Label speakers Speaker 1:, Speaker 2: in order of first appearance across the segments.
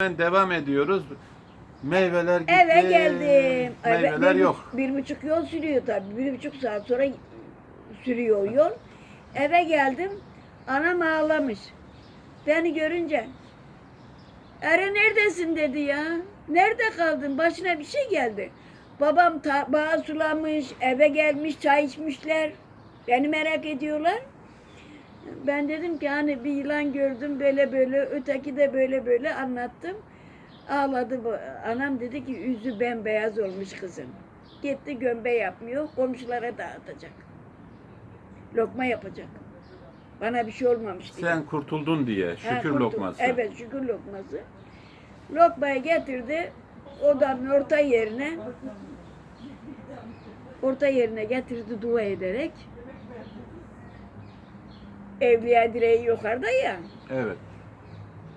Speaker 1: Hemen devam ediyoruz. Meyveler gitti.
Speaker 2: Eve geldim.
Speaker 1: Meyveler
Speaker 2: bir,
Speaker 1: yok.
Speaker 2: Bir buçuk yol sürüyor tabii. Bir buçuk saat sonra sürüyor yol. Eve geldim. Anam ağlamış. Beni görünce. Ere neredesin dedi ya. Nerede kaldın? Başına bir şey geldi. Babam ta- bağı sulamış, eve gelmiş, çay içmişler. Beni merak ediyorlar. Ben dedim ki hani bir yılan gördüm böyle böyle, öteki de böyle böyle anlattım. Ağladı. bu. Anam dedi ki yüzü bembeyaz olmuş kızım. Gitti gömbe yapmıyor, komşulara dağıtacak. Lokma yapacak. Bana bir şey olmamış diye.
Speaker 1: Sen kurtuldun diye.
Speaker 2: Ha,
Speaker 1: Şükür
Speaker 2: kurtul-
Speaker 1: lokması.
Speaker 2: Evet şükür lokması. Lokmayı getirdi. Odanın orta yerine orta yerine getirdi dua ederek. Evliya direği yukarıda ya.
Speaker 1: Evet.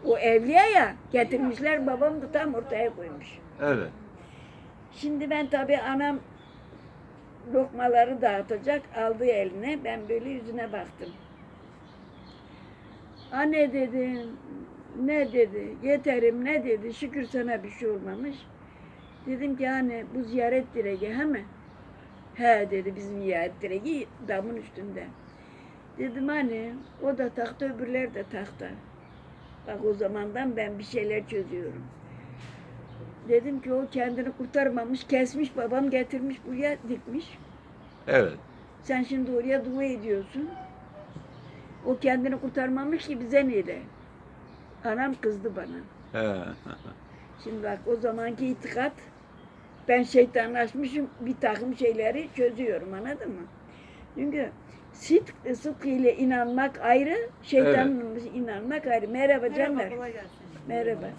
Speaker 2: O evliya ya getirmişler babam da tam ortaya koymuş.
Speaker 1: Evet.
Speaker 2: Şimdi ben tabii anam lokmaları dağıtacak aldı eline. Ben böyle yüzüne baktım. Anne dedim, ne dedi, yeterim ne dedi, şükür sana bir şey olmamış. Dedim ki anne bu ziyaret direği he mi? He dedi bizim ziyaret direği damın üstünde. Dedim anne o da taktı öbürler de taktı. Bak o zamandan ben bir şeyler çözüyorum. Dedim ki o kendini kurtarmamış, kesmiş babam getirmiş buraya dikmiş.
Speaker 1: Evet.
Speaker 2: Sen şimdi oraya dua ediyorsun. O kendini kurtarmamış ki bize ne de. Anam kızdı bana. Şimdi bak o zamanki itikat ben şeytanlaşmışım bir takım şeyleri çözüyorum anladın mı? Çünkü sıdk, sıdk ile inanmak ayrı, şeytanla inanmak ayrı. Merhaba canlar. Merhaba.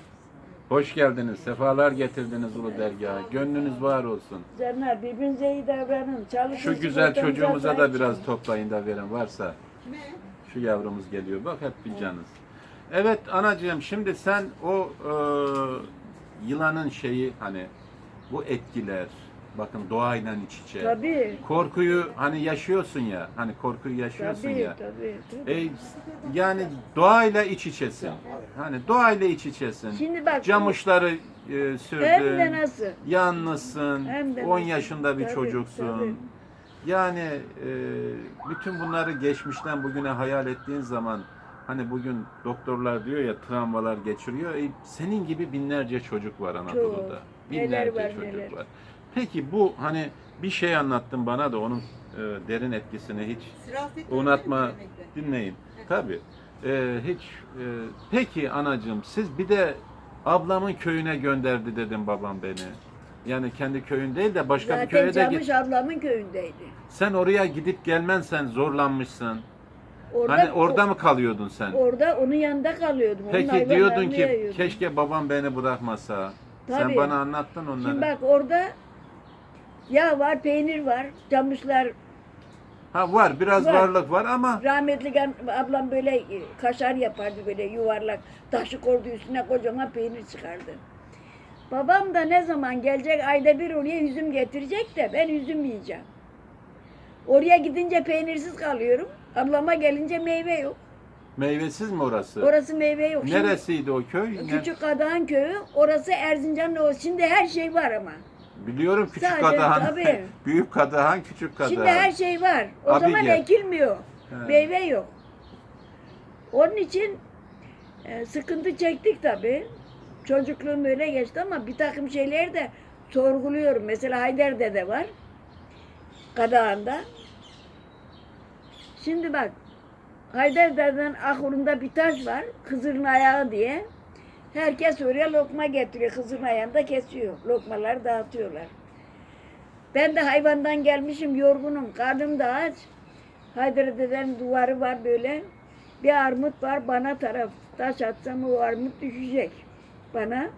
Speaker 1: Hoş geldiniz. Sefalar getirdiniz Ulu Dergah'a. Gönlünüz var olsun.
Speaker 2: Canlar birbirinize iyi davranın. Çalışın.
Speaker 1: Şu güzel çocuğumuza da
Speaker 2: sahip
Speaker 1: biraz toplayın da verin varsa. Şu yavrumuz geliyor. Bak hep bir canız. Evet anacığım şimdi sen o e, yılanın şeyi hani bu etkiler bakın doğayla iç içe.
Speaker 2: Tabii.
Speaker 1: Korkuyu hani yaşıyorsun ya hani korkuyu yaşıyorsun
Speaker 2: Tabii,
Speaker 1: ya.
Speaker 2: tabii, tabii.
Speaker 1: E, yani doğayla iç içesin. Hani doğayla iç içesin.
Speaker 2: Şimdi bak,
Speaker 1: Camışları e,
Speaker 2: Hem de
Speaker 1: sürdün.
Speaker 2: nasıl?
Speaker 1: Yalnızsın.
Speaker 2: Hem de
Speaker 1: 10
Speaker 2: nasıl?
Speaker 1: yaşında bir
Speaker 2: Tabii,
Speaker 1: çocuksun.
Speaker 2: tabii.
Speaker 1: Yani e, bütün bunları geçmişten bugüne hayal ettiğin zaman hani bugün doktorlar diyor ya travmalar geçiriyor. E, senin gibi binlerce çocuk var Anadolu'da. Binlerce
Speaker 2: Neler var,
Speaker 1: çocuk
Speaker 2: neler.
Speaker 1: var. Peki bu hani bir şey anlattın bana da onun e, derin etkisini hiç unutma dinleyin. Tabi. hiç e, peki anacığım siz bir de ablamın köyüne gönderdi dedim babam beni. Yani kendi köyün değil de başka bir
Speaker 2: Zaten
Speaker 1: köye de git.
Speaker 2: ablamın köyündeydi.
Speaker 1: Sen oraya gidip gelmen sen zorlanmışsın.
Speaker 2: Orada,
Speaker 1: hani orada mı kalıyordun sen?
Speaker 2: Orada onun yanında kalıyordum. onun
Speaker 1: Peki
Speaker 2: hayvanlarını
Speaker 1: diyordun ki
Speaker 2: yayıyordum.
Speaker 1: keşke babam beni bırakmasa. Sen
Speaker 2: Tabii.
Speaker 1: bana anlattın onları.
Speaker 2: Şimdi bak orada yağ var, peynir var. Camışlar
Speaker 1: ha var biraz
Speaker 2: Var.
Speaker 1: varlık var ama
Speaker 2: rahmetli gan- ablam böyle e, kaşar yapardı böyle yuvarlak. Taşı koydu üstüne kocaman peynir çıkardı. Babam da ne zaman gelecek ayda bir oraya üzüm getirecek de ben üzüm yiyeceğim. Oraya gidince peynirsiz kalıyorum. Ablama gelince meyve yok.
Speaker 1: meyvesiz mi orası?
Speaker 2: Orası meyve yok. Şimdi
Speaker 1: Neresiydi o köy? Ne-
Speaker 2: Küçük Kadağan köyü, orası Erzincan'ın o. Şimdi her şey var ama.
Speaker 1: Biliyorum küçük
Speaker 2: Sadece,
Speaker 1: Kadahan,
Speaker 2: tabii.
Speaker 1: büyük Kadahan, küçük Kadahan.
Speaker 2: Şimdi her şey var. O
Speaker 1: Abi
Speaker 2: zaman
Speaker 1: gel.
Speaker 2: ekilmiyor.
Speaker 1: He.
Speaker 2: Meyve yok. Onun için e, sıkıntı çektik tabii. Çocukluğum öyle geçti ama bir takım şeyleri de sorguluyorum. Mesela Haydar'da de var. Kadağan'da. Şimdi bak Haydar'dan ahurunda bir taş var. Hızır'ın ayağı diye. Herkes oraya lokma getiriyor. Hızır'ın ayağında kesiyor. Lokmaları dağıtıyorlar. Ben de hayvandan gelmişim yorgunum. Karnım da aç. Haydar deden duvarı var böyle. Bir armut var bana taraf. Taş atsam o armut düşecek bana.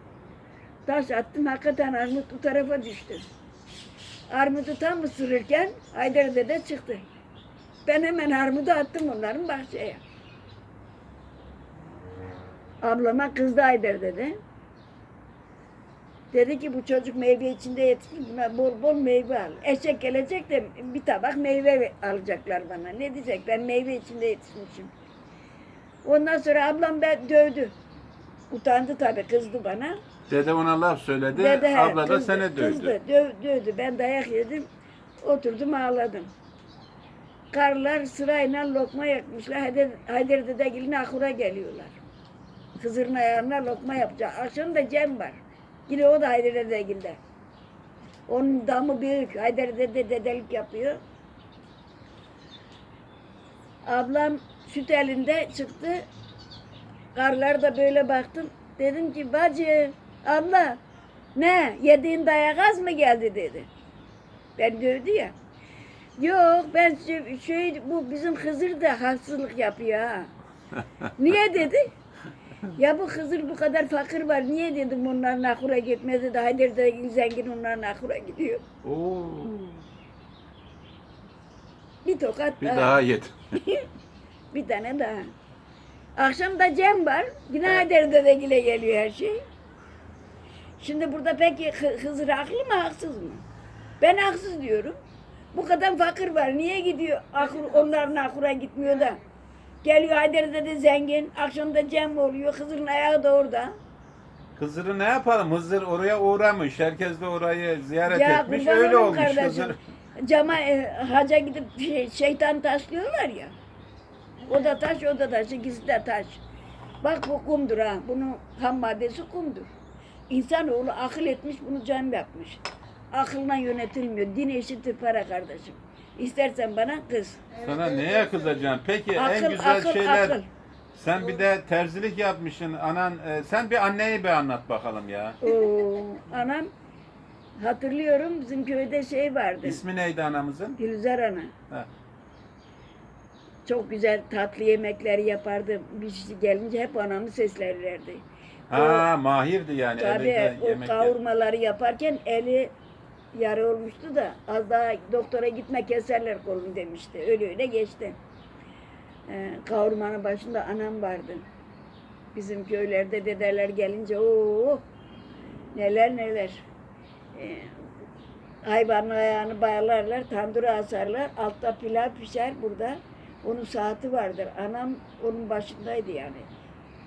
Speaker 2: Taş attım hakikaten armut bu tarafa düştü. Armudu tam ısırırken Haydar dede çıktı. Ben hemen armudu attım onların bahçeye. Ablama kızdı Haydar dede. Dedi ki bu çocuk meyve içinde yetişmiş bol bol meyve al. Eşek gelecek de bir tabak meyve alacaklar bana. Ne diyecek ben meyve içinde yetişmişim. Ondan sonra ablam ben dövdü. Utandı tabii kızdı bana.
Speaker 1: Dede ona laf söyledi.
Speaker 2: Dede,
Speaker 1: abla da
Speaker 2: kızdı,
Speaker 1: seni dövdü.
Speaker 2: Kızdı, döv, dövdü. Ben dayak yedim. Oturdum ağladım. Karılar sırayla lokma yakmışlar. Haydar, Haydar Dedegil'in ahura geliyorlar. Hızır'ın ayağına lokma yapacak. Akşam da Cem var. Yine o da Haydar Dedegil'de. Onun damı büyük. Haydar Dede dedelik yapıyor. Ablam süt elinde çıktı. Karlar da böyle baktım. Dedim ki bacı, abla ne yediğin dayak az mı geldi dedi. Ben dövdü ya. Yok ben şey bu bizim Hızır da haksızlık yapıyor ha. Niye dedi? Ya bu Hızır bu kadar fakir var. Niye dedim onların ahura gitmedi de Haydar da zengin onların ahura gidiyor.
Speaker 1: Oo,
Speaker 2: Bir tokat
Speaker 1: bir
Speaker 2: daha.
Speaker 1: daha yedi.
Speaker 2: Bir tane daha. Akşam da Cem var. Yine Haydar dedegile geliyor her şey. Şimdi burada peki Hı- Hızır haklı mı haksız mı? Ben haksız diyorum. Bu kadar fakir var. Niye gidiyor? Ahur, onların ahura gitmiyor da. Geliyor Haydar dede zengin. Akşam da Cem oluyor. Hızır'ın ayağı da orada.
Speaker 1: Hızır'ı ne yapalım? Hızır oraya uğramış. Herkes de orayı ziyaret
Speaker 2: Ya
Speaker 1: etmiş.
Speaker 2: kurban
Speaker 1: Öyle
Speaker 2: olayım
Speaker 1: olmuş
Speaker 2: kardeşim.
Speaker 1: Hızır.
Speaker 2: Cama e, haca gidip şey- şeytan taşlıyorlar ya. O da taş, o da taş, ikisi de taş. Bak bu kumdur ha. Bunun ham maddesi kumdur. İnsanoğlu akıl etmiş, bunu cam yapmış. Akılla yönetilmiyor. Din eşittir para kardeşim. İstersen bana kız.
Speaker 1: Sana neye kızacaksın? Peki en
Speaker 2: Akıl,
Speaker 1: güzel
Speaker 2: akıl,
Speaker 1: şeyler.
Speaker 2: akıl.
Speaker 1: Sen bir de terzilik yapmışsın. Anan e, sen bir anneyi bir anlat bakalım ya.
Speaker 2: Oo, anam hatırlıyorum bizim köyde şey vardı.
Speaker 1: İsmi neydi anamızın?
Speaker 2: Gülzar ana.
Speaker 1: Ha.
Speaker 2: Çok güzel tatlı yemekler yapardı. Bir kişi gelince hep anamı seslerlerdi.
Speaker 1: Ha, mahirdi yani.
Speaker 2: Tabii o kavurmaları yaparken eli yarı olmuştu da az daha doktora gitme keserler kolunu demişti. Öyle öyle geçti. Ee, kavurmanın başında anam vardı. Bizim köylerde dedeler gelince o neler neler. Ee, hayvanın ayağını bağlarlar, tandıra asarlar. Altta pilav pişer burada. Onun saati vardır. Anam onun başındaydı yani.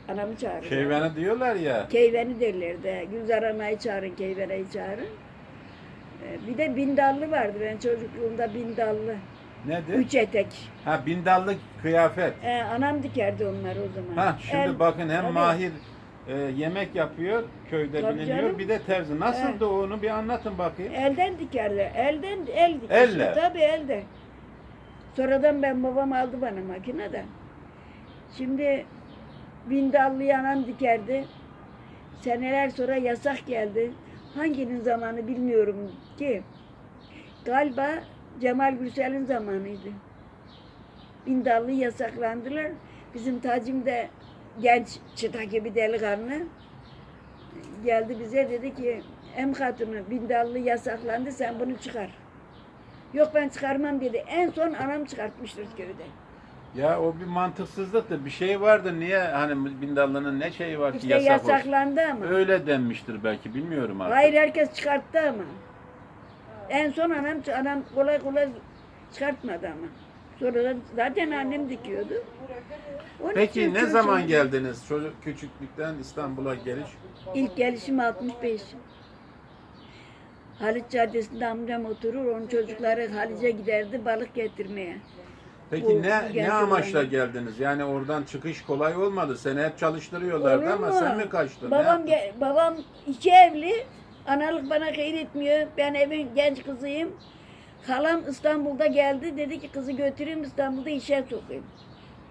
Speaker 2: Anamı çağırıyor.
Speaker 1: Şeyveni diyorlar ya.
Speaker 2: Keyveni derlerdi. Gülzar Ana'yı çağırın, Keyvene'yi çağırın. Ee, Bir de bindallı vardı. Ben çocukluğumda bindallı.
Speaker 1: Nedir?
Speaker 2: Üç etek.
Speaker 1: Ha bindallı kıyafet.
Speaker 2: Ee, anam dikerdi onları o zaman.
Speaker 1: Ha şimdi
Speaker 2: El-
Speaker 1: bakın hem
Speaker 2: Tabii.
Speaker 1: mahir e, yemek yapıyor köyde
Speaker 2: Tabii
Speaker 1: biliniyor.
Speaker 2: canım.
Speaker 1: Bir de terzi. Nasıldı onu bir anlatın bakayım.
Speaker 2: Elden dikerler. Elden el dikişi.
Speaker 1: Elle?
Speaker 2: Tabii elde. Sonradan ben babam aldı bana makinede. Şimdi bindallı anam dikerdi. Seneler sonra yasak geldi. Hanginin zamanı bilmiyorum ki. Galiba Cemal Gürsel'in zamanıydı. Bindallı yasaklandılar. Bizim Tacim de genç çıta gibi delikanlı geldi bize dedi ki em hatunu bindallı yasaklandı sen bunu çıkar. Yok ben çıkarmam dedi. En son anam çıkartmıştır köyde.
Speaker 1: Ya o bir mantıksızlıktır. Bir şey vardır. Niye hani bindallının ne şeyi var ki
Speaker 2: İşte
Speaker 1: yasak olsun?
Speaker 2: yasaklandı ama.
Speaker 1: Öyle denmiştir belki bilmiyorum artık.
Speaker 2: Hayır herkes çıkarttı ama. En son anam anam kolay kolay çıkartmadı ama. Sonradan zaten annem dikiyordu. Onun için
Speaker 1: Peki ne
Speaker 2: çocuk-
Speaker 1: zaman geldiniz çocuk küçüklükten İstanbul'a geliş?
Speaker 2: İlk gelişim 65. Halit Caddesi'nde amcam oturur, onun çocukları Halit'e giderdi balık getirmeye.
Speaker 1: Peki
Speaker 2: Bu-
Speaker 1: ne ne
Speaker 2: geldi
Speaker 1: amaçla geldiniz? Yani oradan çıkış kolay olmadı. Seni hep çalıştırıyorlardı
Speaker 2: Olur
Speaker 1: ama
Speaker 2: mu?
Speaker 1: sen mi kaçtın? Ne
Speaker 2: Babam,
Speaker 1: yaptın?
Speaker 2: ge- babam iki evli, analık bana hayır etmiyor. Ben evin genç kızıyım. Halam İstanbul'da geldi, dedi ki kızı götüreyim İstanbul'da işe sokayım.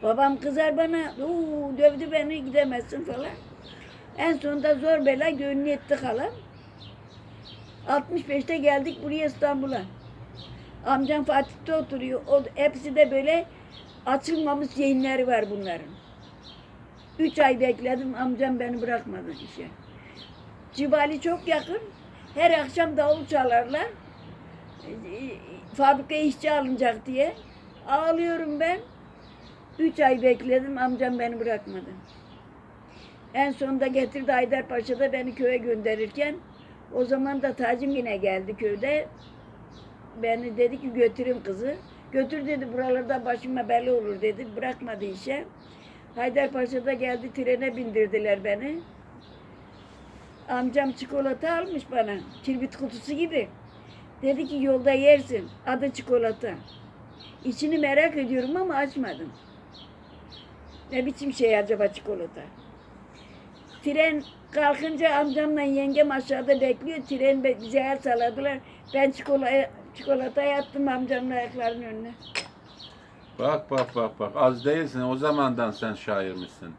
Speaker 2: Babam kızar bana, uuu dövdü beni gidemezsin falan. En sonunda zor bela gönlü etti halam. 65'te geldik buraya İstanbul'a. Amcam Fatih'te oturuyor. O, hepsi de böyle açılmamış yayınları var bunların. Üç ay bekledim, amcam beni bırakmadı işe. Cibali çok yakın. Her akşam davul çalarlar. E, e, Fabrikaya işçi alınacak diye. Ağlıyorum ben. Üç ay bekledim, amcam beni bırakmadı. En sonunda getirdi Haydarpaşa'da beni köye gönderirken o zaman da Tacim yine geldi köyde. Beni dedi ki götürün kızı. Götür dedi buralarda başıma belli olur dedi. Bırakmadı işe. Haydarpaşa'da geldi trene bindirdiler beni. Amcam çikolata almış bana. Kirbit kutusu gibi. Dedi ki yolda yersin. Adı çikolata. İçini merak ediyorum ama açmadım. Ne biçim şey acaba çikolata? Tren kalkınca amcamla yengem aşağıda bekliyor. Tren bize el salladılar. Ben çikolata, çikolata yattım amcamın ayaklarının önüne.
Speaker 1: Bak bak bak bak az değilsin o zamandan sen şairmişsin.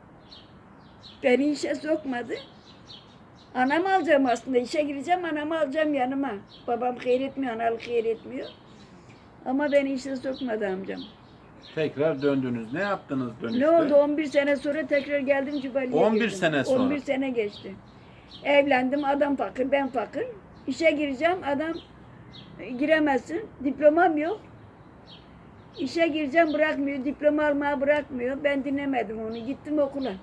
Speaker 2: Beni işe sokmadı. Anam alacağım aslında. işe gireceğim anamı alacağım yanıma. Babam hayır etmiyor, analık hayır etmiyor. Ama beni işe sokmadı amcam.
Speaker 1: Tekrar döndünüz. Ne yaptınız dönüşte?
Speaker 2: Ne oldu 11 sene sonra tekrar geldim Cubali'ye
Speaker 1: 11
Speaker 2: girdim.
Speaker 1: sene sonra?
Speaker 2: 11 sene geçti. Evlendim adam fakir ben fakir. İşe gireceğim adam giremezsin. Diplomam yok. İşe gireceğim bırakmıyor. Diploma almaya bırakmıyor. Ben dinlemedim onu. Gittim okula.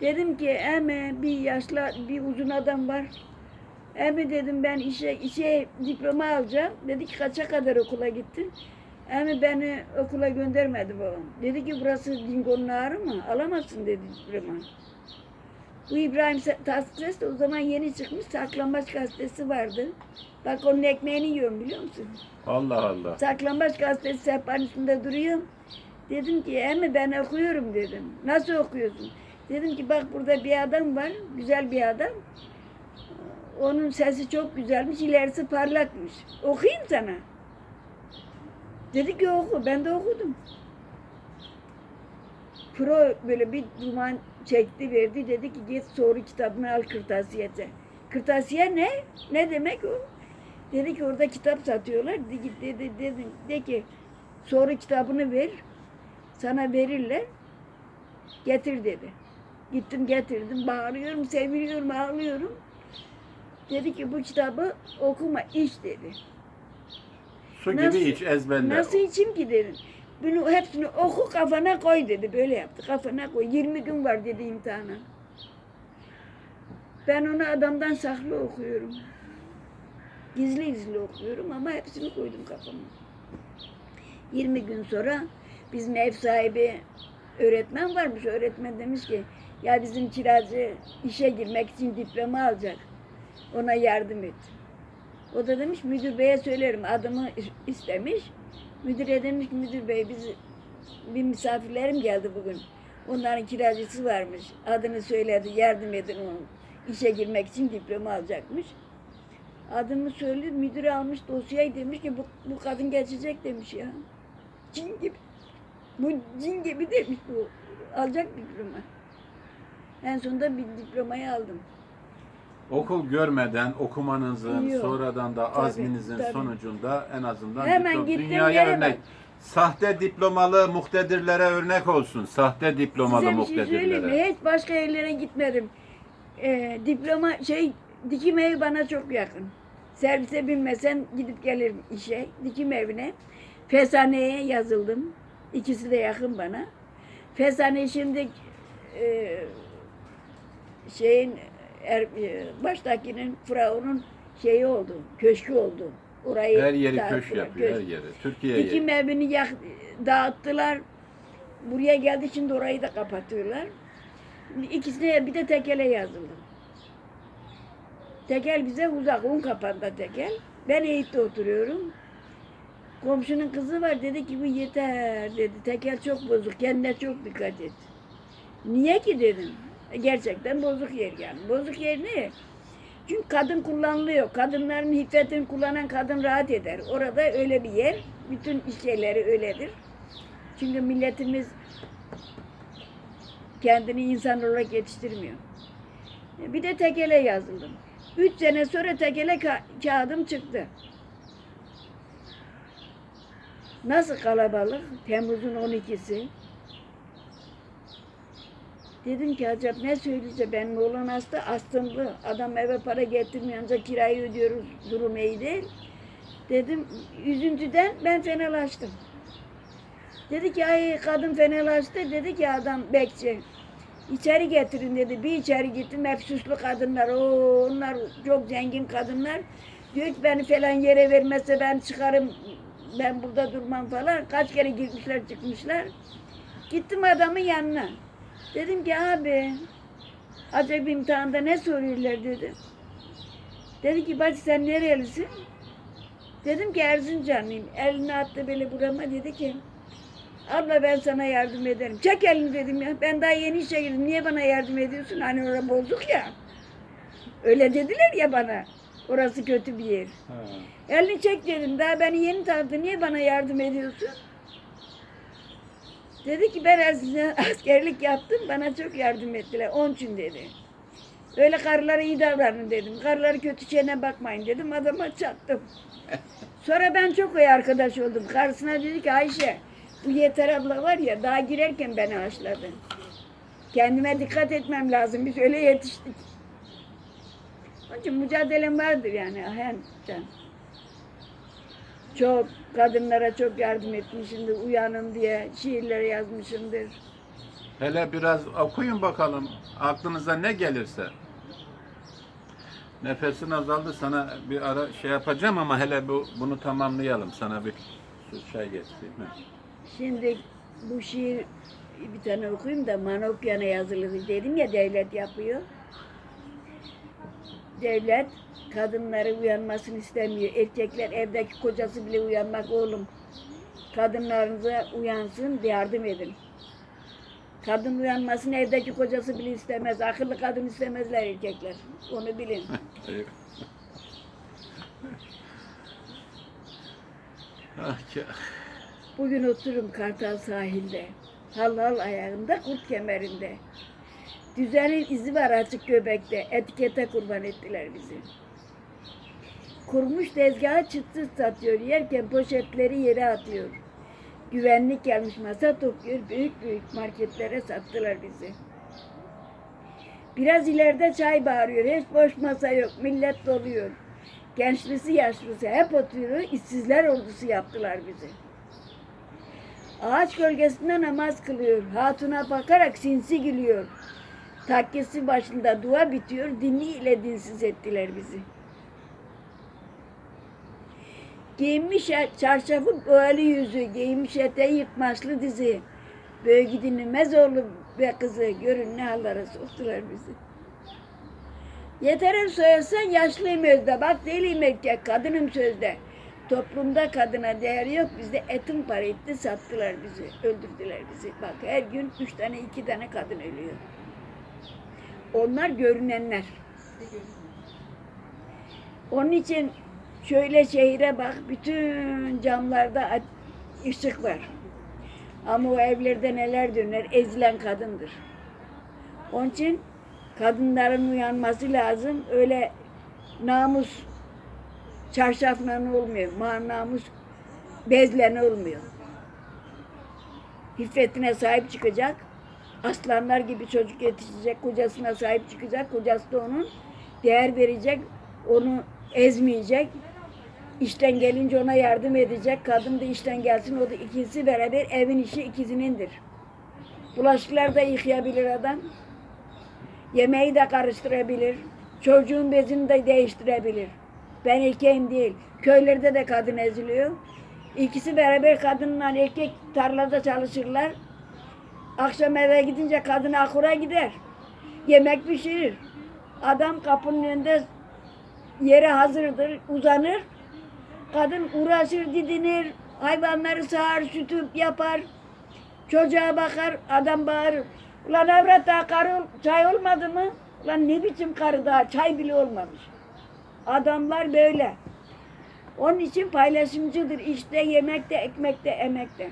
Speaker 2: Dedim ki eme bir yaşlı bir uzun adam var. Emi dedim ben işe işe diploma alacağım. Dedi ki kaça kadar okula gittin? Emi beni okula göndermedi babam. Dedi ki burası Dingo'nun ağrı mı? Alamazsın dedi diploma. Bu İbrahim Tatlıses de o zaman yeni çıkmış saklambaç gazetesi vardı. Bak onun ekmeğini yiyorum biliyor musun?
Speaker 1: Allah Allah.
Speaker 2: Saklambaç gazetesi sehpanın üstünde duruyor. Dedim ki emi ben okuyorum dedim. Nasıl okuyorsun? Dedim ki bak burada bir adam var, güzel bir adam. Onun sesi çok güzelmiş, ilerisi parlakmış. Okuyayım sana. Dedi ki oku, ben de okudum. Pro böyle bir duman çekti verdi, dedi ki git soru kitabını al kırtasiyete. Kırtasiye ne? Ne demek o? Dedi ki orada kitap satıyorlar. Dedi, git dedi, dedi, de ki soru kitabını ver. Sana verirler. Getir dedi. Gittim getirdim. Bağırıyorum, seviniyorum, ağlıyorum. Dedi ki bu kitabı okuma, iç dedi.
Speaker 1: Su
Speaker 2: Nasıl-
Speaker 1: gibi iç ezberle.
Speaker 2: Nasıl içeyim ki dedim. Bunu hepsini oku kafana koy dedi. Böyle yaptı. Kafana koy. 20 gün var dedi imtihana. Ben onu adamdan saklı okuyorum. Gizli gizli okuyorum ama hepsini koydum kafama. 20 gün sonra bizim ev sahibi öğretmen varmış. Öğretmen demiş ki ya bizim kiracı işe girmek için diploma alacak. Ona yardım et. O da demiş müdür beye söylerim adımı is- istemiş. Müdüre demiş ki müdür bey biz bir misafirlerim geldi bugün. Onların kiracısı varmış. Adını söyledi yardım edin onun. İşe girmek için diploma alacakmış. Adımı söyledi müdür almış dosyayı demiş ki bu, bu kadın geçecek demiş ya. Cin gibi. Bu cin gibi demiş bu. Alacak diploma. En sonunda bir diplomayı aldım.
Speaker 1: Okul görmeden okumanızın
Speaker 2: Yok.
Speaker 1: sonradan da
Speaker 2: Tabii,
Speaker 1: azminizin
Speaker 2: tabii.
Speaker 1: sonucunda en azından
Speaker 2: Hemen
Speaker 1: diplom-
Speaker 2: gittim,
Speaker 1: dünyaya
Speaker 2: yere
Speaker 1: örnek.
Speaker 2: bak.
Speaker 1: Sahte diplomalı muhtedirlere örnek olsun. Sahte diplomalı
Speaker 2: Size bir şey söyleyeyim mi?
Speaker 1: muhtedirlere.
Speaker 2: Hiç başka yerlere gitmedim. Ee, diploma şey dikim evi bana çok yakın. Servise binmesen gidip gelirim işe. Dikim evine. Fesane'ye yazıldım. İkisi de yakın bana. Fesane şimdi e, şeyin er, e, baştakinin Fırao'nun şeyi oldu. Köşkü oldu. Orayı
Speaker 1: Her yeri
Speaker 2: dağıttılar,
Speaker 1: köş yapıyor, her
Speaker 2: köşk.
Speaker 1: yeri. Türkiye'yi.
Speaker 2: Dikim evini yak, dağıttılar. Buraya geldi şimdi orayı da kapatıyorlar. İkisine bir de tekele yazıldım. Tekel bize uzak, un kapanda tekel. Ben Eğit'te oturuyorum. Komşunun kızı var dedi ki bu yeter dedi. Tekel çok bozuk, kendine çok dikkat et. Niye ki dedim. "E, Gerçekten bozuk yer yani. Bozuk yer ne? Çünkü kadın kullanılıyor. Kadınların hiffetini kullanan kadın rahat eder. Orada öyle bir yer. Bütün iş yerleri öyledir. Çünkü milletimiz kendini insan olarak yetiştirmiyor. Bir de tekele yazıldım. Üç sene sonra tekele ka- kağıdım çıktı. Nasıl kalabalık? Temmuz'un 12'si. Dedim ki acaba ne söyleyecek benim oğlan hasta, astımlı. Adam eve para getirmeyince kirayı ödüyoruz, durum iyi değil. Dedim üzüntüden ben fenalaştım. Dedi ki ay kadın fenalaştı. Dedi ki adam bekçi. İçeri getirin dedi. Bir içeri gittim hep süslü kadınlar. Oo, onlar çok zengin kadınlar. Diyor ki beni falan yere vermezse ben çıkarım. Ben burada durmam falan. Kaç kere girmişler çıkmışlar. Gittim adamın yanına. Dedim ki abi Acaba imtihanda ne soruyorlar dedim. Dedi ki bacı sen nerelisin? Dedim ki Erzincanlıyım. Elini attı böyle burama dedi ki abla ben sana yardım ederim. Çek elini dedim ya. Ben daha yeni işe girdim. Niye bana yardım ediyorsun? Hani orası bozuk ya. Öyle dediler ya bana. Orası kötü bir yer.
Speaker 1: Ha.
Speaker 2: Elini çek dedim. Daha beni yeni tanıdı. Niye bana yardım ediyorsun? Dedi ki ben askerlik yaptım. Bana çok yardım ettiler. Onun için dedi. Öyle karılara iyi davranın dedim. Karıları kötü şeyine bakmayın dedim. Adama çattım. Sonra ben çok iyi arkadaş oldum. Karısına dedi ki Ayşe bu yeter abla var ya daha girerken beni haşladı. Kendime dikkat etmem lazım. Biz öyle yetiştik. Onun için mücadelem vardır yani. Can. Çok kadınlara çok yardım etmişimdir. Uyanın diye şiirler yazmışımdır.
Speaker 1: Hele biraz okuyun bakalım. Aklınıza ne gelirse. Nefesin azaldı sana bir ara şey yapacağım ama hele bu bunu tamamlayalım. Sana bir çay getireyim.
Speaker 2: Şimdi bu şiir bir tane okuyayım da Manokyan'a yazılı dedim ya devlet yapıyor. Devlet kadınları uyanmasını istemiyor. Erkekler evdeki kocası bile uyanmak oğlum. Kadınlarınıza uyansın yardım edin. Kadın uyanmasını evdeki kocası bile istemez. Akıllı kadın istemezler erkekler. Onu bilin.
Speaker 1: Ah.
Speaker 2: Bugün otururum Kartal sahilde. Halal ayağında, kurt kemerinde. Düzenin izi var açık göbekte. Etikete kurban ettiler bizi. Kurmuş tezgahı çıt çıt satıyor. Yerken poşetleri yere atıyor. Güvenlik gelmiş masa topluyor. Büyük büyük marketlere sattılar bizi. Biraz ileride çay bağırıyor. Hiç boş masa yok. Millet doluyor. Gençlisi yaşlısı hep oturuyor. İşsizler ordusu yaptılar bizi. Ağaç gölgesinde namaz kılıyor. Hatuna bakarak sinsi gülüyor. Takkesi başında dua bitiyor. Diniyle dinsiz ettiler bizi. Giyinmiş çarşafı böyle yüzü, giyinmiş eteği yıkmaçlı dizi. Böyle gidinmez oğlu be kızı, görün ne hallara soktular bizi. Yeterim soyarsan yaşlıyım özde, bak deliyim erkek, kadınım sözde. Toplumda kadına değer yok, bizde etin para etti, sattılar bizi, öldürdüler bizi. Bak her gün üç tane, iki tane kadın ölüyor. Onlar görünenler. Onun için şöyle şehire bak, bütün camlarda ışık var. Ama o evlerde neler döner, ezilen kadındır. Onun için kadınların uyanması lazım. Öyle namus çarşafla olmuyor. Namus bezle olmuyor. İffetine sahip çıkacak. Aslanlar gibi çocuk yetişecek. Kocasına sahip çıkacak. Kocası da onun değer verecek. Onu ezmeyecek. İşten gelince ona yardım edecek. Kadın da işten gelsin. O da ikisi beraber evin işi ikizinindir. Bulaşıklar da yıkayabilir adam. Yemeği de karıştırabilir. Çocuğun bezini de değiştirebilir. Ben erkeğim değil. Köylerde de kadın eziliyor. İkisi beraber kadınla erkek tarlada çalışırlar. Akşam eve gidince kadın ahura gider. Yemek pişirir. Adam kapının önünde yere hazırdır, uzanır. Kadın uğraşır, didinir, hayvanları sağar, sütü yapar. Çocuğa bakar, adam bağırır. Ulan avrat daha karı, çay olmadı mı? Ulan ne biçim karı daha, çay bile olmamış. Adamlar böyle. Onun için paylaşımcıdır. İşte yemekte, ekmekte, emekte.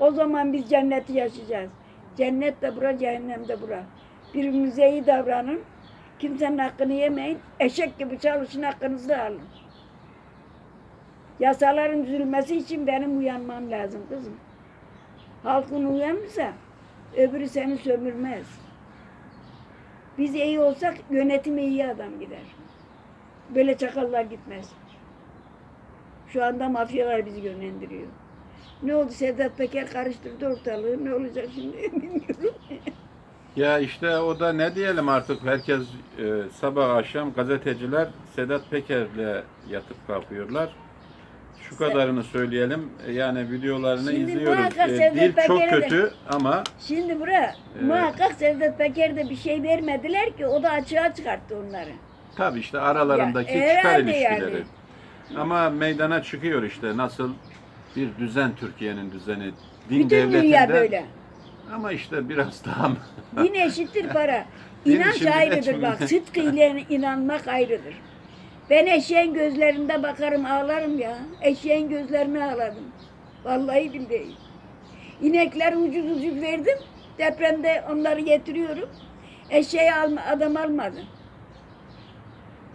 Speaker 2: O zaman biz cenneti yaşayacağız. Cennet de bura, cehennem de bura. Birbirinize iyi davranın. Kimsenin hakkını yemeyin. Eşek gibi çalışın, hakkınızı alın. Yasaların düzülmesi için benim uyanmam lazım kızım. Halkın uyanırsa öbürü seni sömürmez. Biz iyi olsak yönetime iyi adam gider. Böyle çakallar gitmez. Şu anda mafyalar bizi yönlendiriyor. Ne oldu Sedat Peker karıştırdı ortalığı. Ne olacak şimdi bilmiyorum.
Speaker 1: Ya işte o da ne diyelim artık herkes e, sabah akşam gazeteciler Sedat Peker'le yatıp kalkıyorlar. Şu kadarını söyleyelim. E, Yani videolarını
Speaker 2: Şimdi
Speaker 1: izliyoruz.
Speaker 2: muhakkak
Speaker 1: E,
Speaker 2: Sevdet
Speaker 1: dil çok
Speaker 2: Peker'e de-
Speaker 1: kötü ama
Speaker 2: Şimdi buraya
Speaker 1: Evet.
Speaker 2: muhakkak Sevdet Peker'de bir şey vermediler ki o da açığa çıkarttı onları.
Speaker 1: tabii işte aralarındaki
Speaker 2: Ya,
Speaker 1: çıkar
Speaker 2: herhalde
Speaker 1: ilişkileri.
Speaker 2: yani.
Speaker 1: Ama meydana çıkıyor işte nasıl bir düzen Türkiye'nin düzeni. Din
Speaker 2: Bütün dünya böyle.
Speaker 1: ama işte biraz daha?
Speaker 2: Din eşittir para.
Speaker 1: Din
Speaker 2: İnanç ayrıdır bak. Sıdkı ile inanmak ayrıdır. Ben eşeğin gözlerinde bakarım ağlarım ya. Eşeğin gözlerine ağladım. Vallahi billahi. İnekler ucuz ucuz verdim. Depremde onları getiriyorum. Eşeği alma, adam almadı.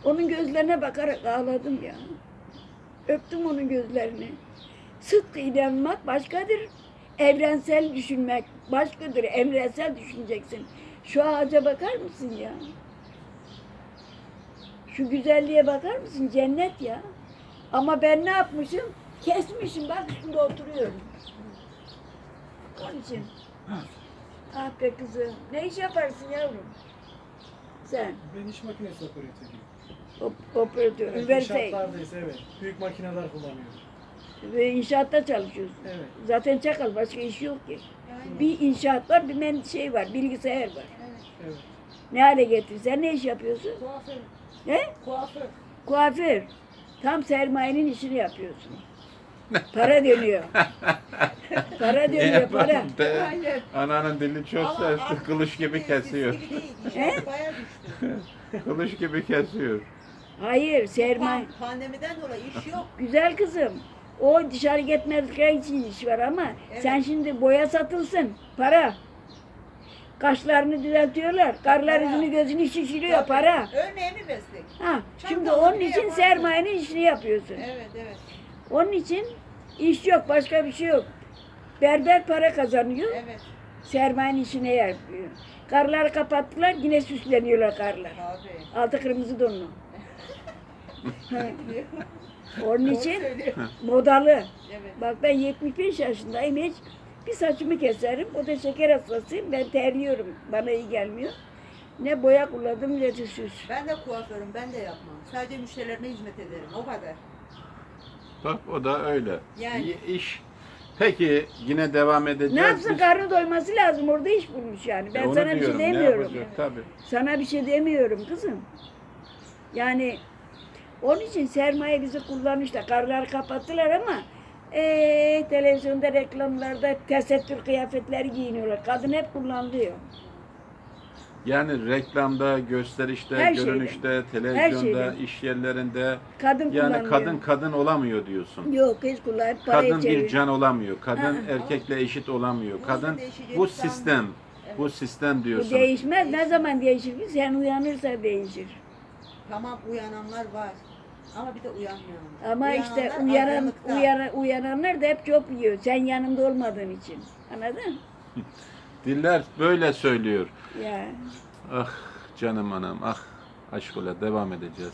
Speaker 2: Onun gözlerine bakarak ağladım ya. Öptüm onun gözlerini. Sıdkı inanmak başkadır. Evrensel düşünmek başkadır. Evrensel düşüneceksin. Şu ağaca bakar mısın ya? Şu güzelliğe bakar mısın? Cennet ya. Ama ben ne yapmışım? Kesmişim. Bak üstünde oturuyorum. Onun için. Ah be kızım. Ne iş yaparsın yavrum? Sen.
Speaker 3: Ben iş makinesi operatörüyüm.
Speaker 2: Op- operatör. Üniversite.
Speaker 3: inşaatlardayız evet. Büyük makineler kullanıyoruz.
Speaker 2: Ve inşaatta çalışıyorsun.
Speaker 3: Evet.
Speaker 2: Zaten çakal. Başka iş yok ki. Bir inşaat var, bir men şey var, bilgisayar var.
Speaker 3: Evet.
Speaker 2: Ne hale getir? Sen ne iş yapıyorsun?
Speaker 4: Kuaför.
Speaker 2: Ne?
Speaker 4: Kuaför.
Speaker 2: Kuaför. Tam sermayenin işini yapıyorsun. Para dönüyor. para dönüyor, para.
Speaker 1: Be-. Ananın dili çok sesli. Kılıç gibi kesiyor.
Speaker 2: He?
Speaker 1: Kılıç gibi kesiyor.
Speaker 2: Hayır, sermaye.
Speaker 4: Pan- Pandemiden dolayı iş yok.
Speaker 2: Güzel kızım. O dışarı gitmedikleri için iş var ama
Speaker 4: Evet.
Speaker 2: sen şimdi boya satılsın. Para. Kaşlarını düzeltiyorlar. Karlar
Speaker 4: Para.
Speaker 2: yüzünü gözünü şişiriyor.
Speaker 4: Tabii.
Speaker 2: Para.
Speaker 4: Önemli meslek.
Speaker 2: Ha, şimdi onun için
Speaker 4: yaparsın.
Speaker 2: sermayenin işini yapıyorsun.
Speaker 4: Evet evet.
Speaker 2: Onun için iş yok, başka bir şey yok. Berber para kazanıyor,
Speaker 4: Evet.
Speaker 2: sermayenin işine yapıyor. Karları kapattılar, yine süsleniyorlar karlar.
Speaker 4: Abi.
Speaker 2: Altı kırmızı donlu. Onun için modalı.
Speaker 4: Evet.
Speaker 2: Bak ben 75 yaşındayım hiç bir saçımı keserim. O da şeker hastasıyım. Ben terliyorum. Bana iyi gelmiyor. Ne boya kullandım ne de süs.
Speaker 4: Ben de kuaförüm. Ben de yapmam. Sadece müşterilerine hizmet ederim. O kadar.
Speaker 1: Bak o da öyle.
Speaker 4: Yani.
Speaker 1: İyi iş. Peki yine devam edeceğiz.
Speaker 2: Ne yapsın
Speaker 1: Biz-
Speaker 2: karnı doyması lazım. Orada iş bulmuş yani. Ben
Speaker 1: E,
Speaker 2: sana bir
Speaker 1: diyorum,
Speaker 2: şey
Speaker 1: ne
Speaker 2: demiyorum.
Speaker 1: yapacak? Tabii.
Speaker 2: Sana bir şey demiyorum kızım. Yani onun için sermaye bizi kullanmışlar. Karları kapattılar ama eee televizyonda reklamlarda tesettür kıyafetleri giyiniyorlar. Kadın hep kullanılıyor.
Speaker 1: Yani reklamda, gösterişte,
Speaker 2: Her şeyde.
Speaker 1: görünüşte, televizyonda,
Speaker 2: şeyde.
Speaker 1: iş yerlerinde
Speaker 2: Kadın
Speaker 1: yani kadın kadın olamıyor diyorsun.
Speaker 2: Yok hiç kullanıp parayı
Speaker 1: Kadın bir
Speaker 2: çeviriyor.
Speaker 1: can olamıyor. Kadın
Speaker 2: Ha.
Speaker 1: erkekle eşit olamıyor.
Speaker 4: Bu
Speaker 1: Kadın bu sistem, bu
Speaker 4: Evet.
Speaker 1: sistem
Speaker 2: Bu
Speaker 1: diyorsun.
Speaker 2: değişmez. Ne zaman değişir? Sen uyanırsa değişir.
Speaker 4: Tamam uyananlar var. Ama bir de uyanmayanlar.
Speaker 2: Ama işte
Speaker 4: Uyananlar
Speaker 2: uyanan,
Speaker 4: azınlıkta.
Speaker 2: uyanan, uyananlar da hep çok yiyor. Sen yanında olmadığın için. Anladın?
Speaker 1: Diller böyle söylüyor.
Speaker 2: Ya.
Speaker 1: Ah canım anam, ah aşk ola devam edeceğiz.